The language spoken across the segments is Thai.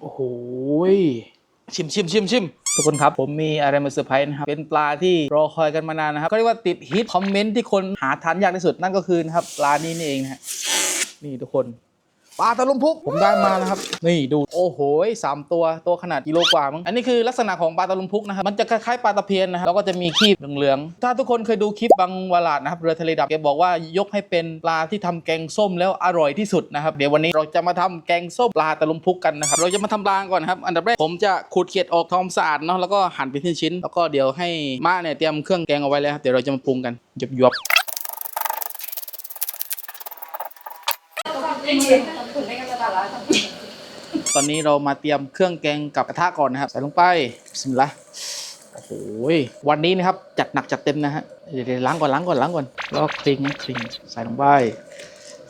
โอ้โหชิมชิมชิมชิมทุกคนครับ ผมมีอะไรมาเซอร์ไพรส์นะครับ เป็นปลาที่รอคอยกันมานานนะครับ ก็เรียกว่าติดฮิตคอมเมนต์ที่คนหาทานยากที่สุดนั่นก็คือนะครับปลานี้นี่เองนะฮะนี่ทุกคน ปลาตะลุมพุกผมได้มานะครับ นี่ดูโอ้โหสามตัวตัวขนาดกิโลกว่ามั้งอันนี้คือลักษณะของปลาตะลุมพุกนะครับมันจะคล้ายๆปลาตะเพียนนะครับแล้วก็จะมีครีบเหลืองๆถ้าทุกคนเคยดูคลิปบางวลาดนะครับเรือทะเลดับแกบอกว่ายกให้เป็นปลาที่ทำแกงส้มแล้วอร่อยที่สุดนะครับเดี๋ยววันนี้เราจะมาทำแกงส้มปลาตะลุมพุกกันนะครับเราจะมาทำปลาก่อนครับอันดับแรกผมจะขูดเกล็ดออกทำความสะอาดเนาะแล้วก็หั่นเป็นชิ้นๆแล้วก็เดี๋ยวให้ม่าเนี่ยเตรียมเครื่องแกงเอาไว้แล้วครับเดี๋ยวเราจะมาปรุงกันหยบๆ ตอนนี้เรามาเตรียมเครื่องแกงกับกระทะก่อนนะครับ ใส่ลงไปบิสมิลลาห์โอ้โหวันนี้นะครับจัดหนักจัดเต็มนะฮะเดี๋ยวล้างก่อนล้างก่อนล้างก่อนแล้วก็คลิงคลิงใส่ลงไป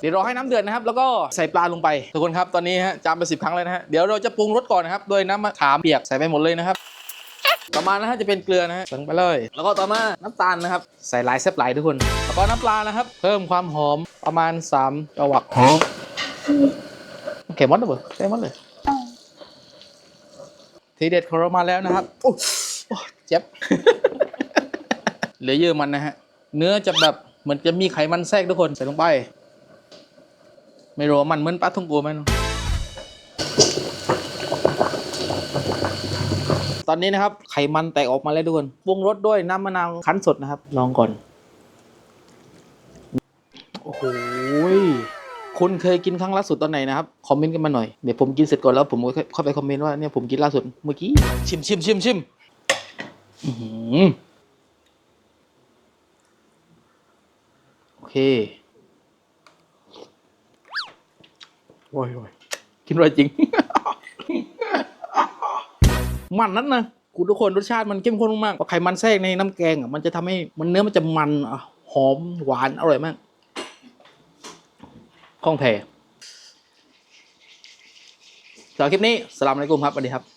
เดี๋ยวรอให้น้ำเดือดนะครับ แล้วก็ใส่ปลาลงไปทุกคนครับตอนนี้ฮะจามไปสิบครั้งเลยนะฮะเดี๋ยวเราจะปรุงรสก่อนนะครับโดยน้ำมะขามเปียกใส่ไปหมดเลยนะครับต่อมานะฮะจะเป็นเกลือนะฮะใส่ไปเลย แล้วก็ต่อมาน้ำตาลนะครับ ใส่หลายแซ่บหลายทุกคน แล้วก็น้ำปลานะครับ เพิ่มความหอมประมาณ3จวัก เข็มมดเลยเบอใช่มดเลย ทีเด็ดของเรามาแล้วนะครับโอ้โอ้เจ็บ เหลือเยื่อมันนะฮะ เนื้อจะแบบเหมือนจะมีไขมันแทรกทุกคนใส่ลงไป ไม่รู้ว่ามันเหมือนปลาท่องโกไหมเนอะตอนนี้นะครับไขมันแตกออกมาแล้วทุกคนปรุงรสด้วยน้ำมะนาวคั้นสดนะครับ ลองก่อน โอ้โหย คุณเคยกินครั้งล่าสุดตอนไหนนะครับ คอมเมนต์กันมาหน่อย เดี๋ยวผมกินเสร็จก่อนแล้วผมค่อยเข้าไปคอมเมนต์ว่าเนี่ยผมกินล่าสุดเมื่อกี้ ชิมชิมชิมชิมอื้อหือโอเค โอ้ยโอ้ยกินอร่อยจริง มันนั้นนะคุณทุกคนรสชาติมันเข้มข้นมากๆเพราะไขมันแทรกในน้ำแกงอะมันจะทำให้มันเนื้อมันจะมันอะหอมหวานอร่อยมาก คล่องแท้สำหรับคลิปนี้สลามอะลัยกุมครับสวัสดีครับ